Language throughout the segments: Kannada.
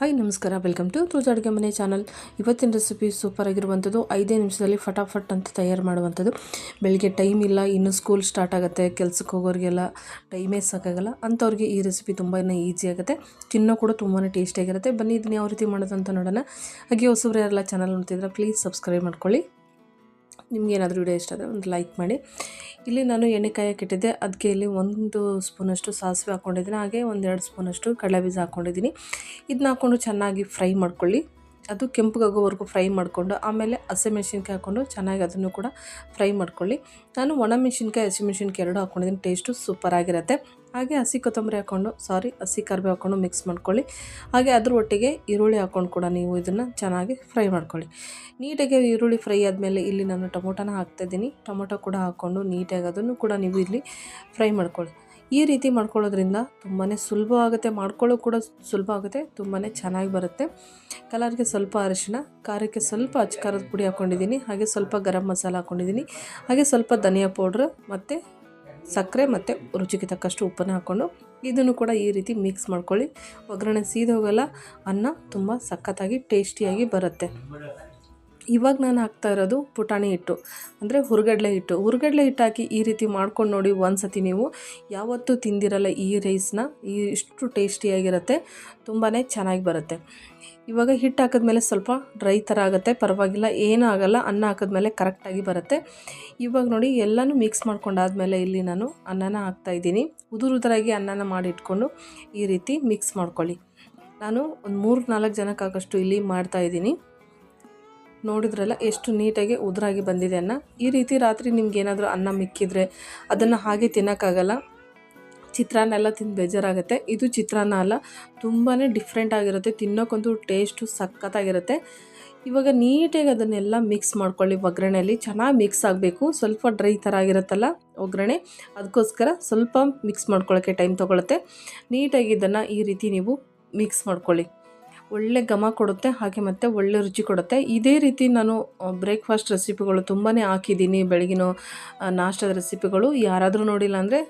ಹಾಯ್ ನಮಸ್ಕಾರ. ವೆಲ್ಕಮ್ ಟು ತೂಜ ಅಡುಗೆ ಮನೆ ಚಾನಲ್ ಇವತ್ತಿನ ರೆಸಿಪಿ ಸೂಪರ್ ಆಗಿರುವಂಥದ್ದು ಐದೇ ನಿಮಿಷದಲ್ಲಿ ಫಟಾಫಟ್ ಅಂತ ತಯಾರು ಮಾಡುವಂಥದ್ದು ಬೆಳಿಗ್ಗೆ ಟೈಮ್ ಇಲ್ಲ, ಇನ್ನು ಸ್ಕೂಲ್ ಸ್ಟಾರ್ಟ್ ಆಗುತ್ತೆ, ಕೆಲ್ಸಕ್ಕೆ ಹೋಗೋರಿಗೆಲ್ಲ ಟೈಮೇ ಸಾಕಾಗಲ್ಲ. ಅಂಥವ್ರಿಗೆ ಈ ರೆಸಿಪಿ ತುಂಬಾ ಈಸಿ ಆಗುತ್ತೆ. ತಿನ್ನೋ ಕೂಡ ತುಂಬಾ ಟೇಸ್ಟಿಯಾಗಿರುತ್ತೆ ಬನ್ನಿ, ಇದನ್ನ ಯಾವ ರೀತಿ ಮಾಡೋದಂತ ನೋಡೋಣ. ಹಾಗೆ ಹೊಸಬ್ರು ಯಾರೆಲ್ಲ ಚಾನಲ್ ನೋಡ್ತಿದ್ರೆ ಪ್ಲೀಸ್ ಸಬ್ಸ್ಕ್ರೈಬ್ ಮಾಡ್ಕೊಳ್ಳಿ. ನಿಮ್ಗೆ ಏನಾದರೂ ವಿಡಿಯೋ ಇಷ್ಟ ಆದರೆ ಒಂದು ಲೈಕ್ ಮಾಡಿ. ಇಲ್ಲಿ ನಾನು ಎಣ್ಣೆ ಕಾಯಕ್ಕೆ ಇಟ್ಟಿದ್ದೆ ಅದಕ್ಕೆ ಇಲ್ಲಿ ಒಂದು ಸ್ಪೂನಷ್ಟು ಸಾಸಿವೆ ಹಾಕ್ಕೊಂಡಿದ್ದೀನಿ ಹಾಗೆ ಒಂದೆರಡು ಸ್ಪೂನಷ್ಟು ಕಡಲೆ ಬೀಜ ಹಾಕ್ಕೊಂಡಿದ್ದೀನಿ ಇದನ್ನ ಹಾಕ್ಕೊಂಡು ಚೆನ್ನಾಗಿ ಫ್ರೈ ಮಾಡ್ಕೊಳ್ಳಿ. ಅದು ಕೆಂಪಗಾಗೋವರೆಗೂ ಫ್ರೈ ಮಾಡಿಕೊಂಡು, ಆಮೇಲೆ ಹಸಿಮೆಣ್ಸಿನ್ಕಾಯಿ ಹಾಕ್ಕೊಂಡು ಚೆನ್ನಾಗಿ ಅದನ್ನು ಕೂಡ ಫ್ರೈ ಮಾಡ್ಕೊಳ್ಳಿ. ನಾನು ಒಣಮೆಣ್ಸಿನ್ಕಾಯಿ ಹಸಿಮೆಣ್ಸಿನ್ಕಾಯಿ ಎರಡು ಹಾಕ್ಕೊಂಡಿದ್ದೀನಿ ಟೇಸ್ಟು ಸೂಪರಾಗಿರುತ್ತೆ ಹಾಗೆ ಹಸಿ ಕೊತ್ತಂಬರಿ ಹಾಕ್ಕೊಂಡು, ಸಾರಿ, ಹಸಿ ಕರಿಬೇವು ಹಾಕ್ಕೊಂಡು ಮಿಕ್ಸ್ ಮಾಡ್ಕೊಳ್ಳಿ. ಹಾಗೆ ಅದ್ರ ಒಟ್ಟಿಗೆ ಈರುಳ್ಳಿ ಹಾಕ್ಕೊಂಡು ಕೂಡ ನೀವು ಇದನ್ನು ಚೆನ್ನಾಗಿ ಫ್ರೈ ಮಾಡ್ಕೊಳ್ಳಿ. ನೀಟಾಗಿ ಈರುಳ್ಳಿ ಫ್ರೈ ಆದಮೇಲೆ ಇಲ್ಲಿ ನಾನು ಟೊಮೊಟೊನ ಹಾಕ್ತಾಯಿದ್ದೀನಿ ಟೊಮೊಟೊ ಕೂಡ ಹಾಕ್ಕೊಂಡು ನೀಟಾಗಿ ಅದನ್ನು ಕೂಡ ನೀವು ಇಲ್ಲಿ ಫ್ರೈ ಮಾಡ್ಕೊಳ್ಳಿ. ಈ ರೀತಿ ಮಾಡ್ಕೊಳ್ಳೋದ್ರಿಂದ ತುಂಬಾ ಸುಲಭ ಆಗುತ್ತೆ, ಮಾಡ್ಕೊಳ್ಳೋ ಕೂಡ ಸುಲಭ ಆಗುತ್ತೆ ತುಂಬಾ ಚೆನ್ನಾಗಿ ಬರುತ್ತೆ. ಕಲರ್ಗೆ ಸ್ವಲ್ಪ ಅರಿಶಿನ ಖಾರಕ್ಕೆ ಸ್ವಲ್ಪ ಅಚ್ಕಾರದ ಪುಡಿ ಹಾಕ್ಕೊಂಡಿದ್ದೀನಿ ಹಾಗೆ ಸ್ವಲ್ಪ ಗರಂ ಮಸಾಲ ಹಾಕ್ಕೊಂಡಿದ್ದೀನಿ ಹಾಗೆ ಸ್ವಲ್ಪ ಧನಿಯಾ ಪೌಡ್ರ್ ಮತ್ತು ಸಕ್ಕರೆ ಮತ್ತು ರುಚಿಗೆ ತಕ್ಕಷ್ಟು ಉಪ್ಪನ್ನು ಹಾಕ್ಕೊಂಡು ಇದನ್ನು ಕೂಡ ಈ ರೀತಿ ಮಿಕ್ಸ್ ಮಾಡ್ಕೊಳ್ಳಿ. ಒಗ್ಗರಣೆ ಸೀದೋಗಲ್ಲ, ಅನ್ನ ತುಂಬ ಸಖತ್ತಾಗಿ ಟೇಸ್ಟಿಯಾಗಿ ಬರುತ್ತೆ. ಇವಾಗ ನಾನು ಹಾಕ್ತಾ ಇರೋದು ಪುಟಾಣಿ ಹಿಟ್ಟು. ಅಂದರೆ ಹುರ್ಗಡ್ಲೆ ಹಿಟ್ಟು. ಹುರ್ಗಡ್ಲೆ ಹಿಟ್ಟು ಹಾಕಿ ಈ ರೀತಿ ಮಾಡ್ಕೊಂಡು ನೋಡಿ ಒಂದು ಸತಿ ನೀವು. ಯಾವತ್ತೂ ತಿಂದಿರಲ್ಲ ಈ ರೈಸ್ನ ಈ ಇಷ್ಟು ಟೇಸ್ಟಿಯಾಗಿರುತ್ತೆ ತುಂಬಾ ಚೆನ್ನಾಗಿ ಬರುತ್ತೆ. ಇವಾಗ ಹಿಟ್ಟು ಹಾಕಿದ್ಮೇಲೆ ಸ್ವಲ್ಪ ಡ್ರೈ ಥರ ಆಗುತ್ತೆ. ಪರವಾಗಿಲ್ಲ, ಏನೂ ಆಗೋಲ್ಲ. ಅನ್ನ ಹಾಕಿದ್ಮೇಲೆ ಕರೆಕ್ಟಾಗಿ ಬರುತ್ತೆ. ಇವಾಗ ನೋಡಿ ಎಲ್ಲನೂ ಮಿಕ್ಸ್ ಮಾಡ್ಕೊಂಡಾದ್ಮೇಲೆ ಇಲ್ಲಿ ನಾನು ಅನ್ನನ ಹಾಕ್ತಾಯಿದ್ದೀನಿ ಉದುರು ಉದುರಾಗಿ ಅನ್ನನ ಮಾಡಿಟ್ಕೊಂಡು ಈ ರೀತಿ ಮಿಕ್ಸ್ ಮಾಡ್ಕೊಳ್ಳಿ. ನಾನು ಒಂದು ಮೂರು ನಾಲ್ಕು ಜನಕ್ಕಾಗಷ್ಟು ಇಲ್ಲಿ ಮಾಡ್ತಾಯಿದ್ದೀನಿ ನೋಡಿದ್ರಲ್ಲ ಎಷ್ಟು ನೀಟಾಗಿ ಉದುರಾಗಿ ಬಂದಿದೆ ಅನ್ನ. ಈ ರೀತಿ ರಾತ್ರಿ ನಿಮ್ಗೆ ಏನಾದರೂ ಅನ್ನ ಮಿಕ್ಕಿದ್ರೆ ಅದನ್ನು ಹಾಗೆ ತಿನ್ನೋಕ್ಕಾಗಲ್ಲ. ಚಿತ್ರಾನ್ನ ಎಲ್ಲ ತಿಂದು ಬೇಜಾರಾಗುತ್ತೆ. ಇದು ಚಿತ್ರಾನ್ನ ಅಲ್ಲ ತುಂಬಾ ಡಿಫ್ರೆಂಟ್ ಆಗಿರುತ್ತೆ. ತಿನ್ನೋಕ್ಕಂತೂ ಟೇಸ್ಟು ಸಖತ್ತಾಗಿರುತ್ತೆ. ಇವಾಗ ನೀಟಾಗಿ ಅದನ್ನೆಲ್ಲ ಮಿಕ್ಸ್ ಮಾಡ್ಕೊಳ್ಳಿ ಒಗ್ಗರಣೆಯಲ್ಲಿ ಚೆನ್ನಾಗಿ ಮಿಕ್ಸ್ ಆಗಬೇಕು. ಸ್ವಲ್ಪ ಡ್ರೈ ಥರ ಆಗಿರುತ್ತಲ್ಲ ಒಗ್ಗರಣೆ ಅದಕ್ಕೋಸ್ಕರ ಸ್ವಲ್ಪ ಮಿಕ್ಸ್ ಮಾಡ್ಕೊಳ್ಳೋಕ್ಕೆ ಟೈಮ್ ತೊಗೊಳುತ್ತೆ. ನೀಟಾಗಿ ಇದನ್ನು ಈ ರೀತಿ ನೀವು ಮಿಕ್ಸ್ ಮಾಡ್ಕೊಳ್ಳಿ. ಒಳ್ಳೆ ಘಮ ಕೊಡುತ್ತೆ, ಹಾಗೆ ಮತ್ತೆ ಒಳ್ಳೆ ರುಚಿ ಕೊಡುತ್ತೆ. ಇದೇ ರೀತಿ ನಾನು ಬ್ರೇಕ್ಫಾಸ್ಟ್ ರೆಸಿಪಿಗಳು ತುಂಬಾ ಹಾಕಿದ್ದೀನಿ ಬೆಳಗಿನ ನಾಷ್ಟದ ರೆಸಿಪಿಗಳು ಯಾರಾದರೂ ನೋಡಿಲ್ಲ ಅಂದರೆ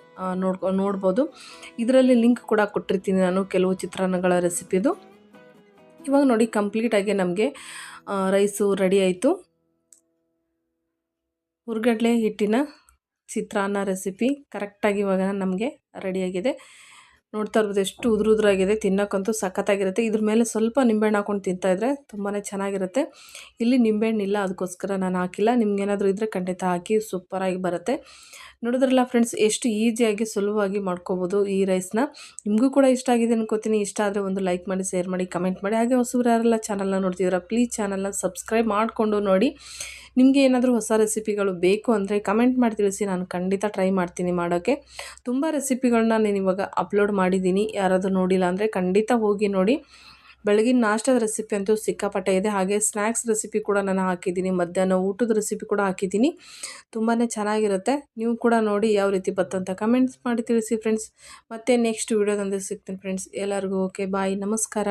ನೋಡ್ಕೊ, ನೋಡ್ಬೋದು. ಇದರಲ್ಲಿ ಲಿಂಕ್ ಕೂಡ ಕೊಟ್ಟಿರ್ತೀನಿ ನಾನು ಕೆಲವು ಚಿತ್ರಾನ್ನಗಳ ರೆಸಿಪಿದು ಇವಾಗ ನೋಡಿ ಕಂಪ್ಲೀಟಾಗಿ ನಮಗೆ ರೈಸು ರೆಡಿ ಆಯಿತು. ಹುರ್ಗಡ್ಲೆ ಹಿಟ್ಟಿನ ಚಿತ್ರಾನ್ನ ರೆಸಿಪಿ ಕರೆಕ್ಟಾಗಿ ಇವಾಗ ನಮಗೆ ರೆಡಿಯಾಗಿದೆ ನೋಡ್ತಾ ಇರ್ಬೋದು ಎಷ್ಟು ಉದುರು ಉದುರಾಗಿದೆ ತಿನ್ನೋಕ್ಕಂತೂ ಸಖತ್ತಾಗಿರುತ್ತೆ. ಇದ್ರ ಮೇಲೆ ಸ್ವಲ್ಪ ನಿಂಬೆಹಣ್ಣು ಹಾಕೊಂಡು ತಿಂತಾಯಿದ್ರೆ ತುಂಬಾ ಚೆನ್ನಾಗಿರುತ್ತೆ. ಇಲ್ಲಿ ನಿಂಬೆಹಣ್ಣಿಲ್ಲ ಅದಕ್ಕೋಸ್ಕರ ನಾನು ಹಾಕಿಲ್ಲ. ನಿಮ್ಗೇನಾದರೂ ಇದ್ದರೆ ಖಂಡಿತ ಹಾಕಿ ಸೂಪರಾಗಿ ಬರುತ್ತೆ. ನೋಡಿದ್ರಲ್ಲ ಫ್ರೆಂಡ್ಸ್ ಎಷ್ಟು ಈಸಿಯಾಗಿ ಸುಲಭವಾಗಿ ಮಾಡ್ಕೋಬೋದು ಈ ರೈಸ್ನ ನಿಮಗೂ ಕೂಡ ಇಷ್ಟ ಆಗಿದೆ ಅನ್ಕೋತೀನಿ. ಇಷ್ಟ ಆದರೆ ಒಂದು ಲೈಕ್ ಮಾಡಿ ಶೇರ್ ಮಾಡಿ ಕಮೆಂಟ್ ಮಾಡಿ. ಹಾಗೆ ಹೊಸಬ್ರು ಯಾರೆಲ್ಲ ಚಾನಲ್ನ ನೋಡ್ತಿದ್ದೀರಾ ಪ್ಲೀಸ್ ಚಾನಲ್ನ ಸಬ್ಸ್ಕ್ರೈಬ್ ಮಾಡಿಕೊಂಡು ನೋಡಿ. ನಿಮಗೆ ಏನಾದರೂ ಹೊಸ ರೆಸಿಪಿಗಳು ಬೇಕು ಅಂದರೆ ಕಮೆಂಟ್ ಮಾಡಿ ತಿಳಿಸಿ, ನಾನು ಖಂಡಿತ ಟ್ರೈ ಮಾಡ್ತೀನಿ ಮಾಡೋಕ್ಕೆ ತುಂಬ ರೆಸಿಪಿಗಳನ್ನ ನಾನು ಇವಾಗ ಅಪ್ಲೋಡ್ ಮಾಡಿದ್ದೀನಿ. ಯಾರಾದರೂ ನೋಡಿಲ್ಲ ಅಂದರೆ ಖಂಡಿತ ಹೋಗಿ ನೋಡಿ. ಬೆಳಗಿನ ನಾಷ್ಟದ ರೆಸಿಪಿ ಅಂತೂ ಸಿಕ್ಕಾಪಟ್ಟೆ ಇದೆ. ಹಾಗೆ ಸ್ನ್ಯಾಕ್ಸ್ ರೆಸಿಪಿ ಕೂಡ ನಾನು ಹಾಕಿದ್ದೀನಿ. ಮಧ್ಯಾಹ್ನ ಊಟದ ರೆಸಿಪಿ ಕೂಡ ಹಾಕಿದ್ದೀನಿ. ತುಂಬಾ ಚೆನ್ನಾಗಿರುತ್ತೆ. ನೀವು ಕೂಡ ನೋಡಿ ಯಾವ ರೀತಿ ಬತ್ತಂತ ಕಮೆಂಟ್ಸ್ ಮಾಡಿ ತಿಳಿಸಿ ಫ್ರೆಂಡ್ಸ್. ಮತ್ತೆ ನೆಕ್ಸ್ಟ್ ವೀಡಿಯೋದಂದರೆ ಸಿಗ್ತೀನಿ ಫ್ರೆಂಡ್ಸ್. ಎಲ್ಲರಿಗೂ ಓಕೆ, ಬಾಯ್, ನಮಸ್ಕಾರ.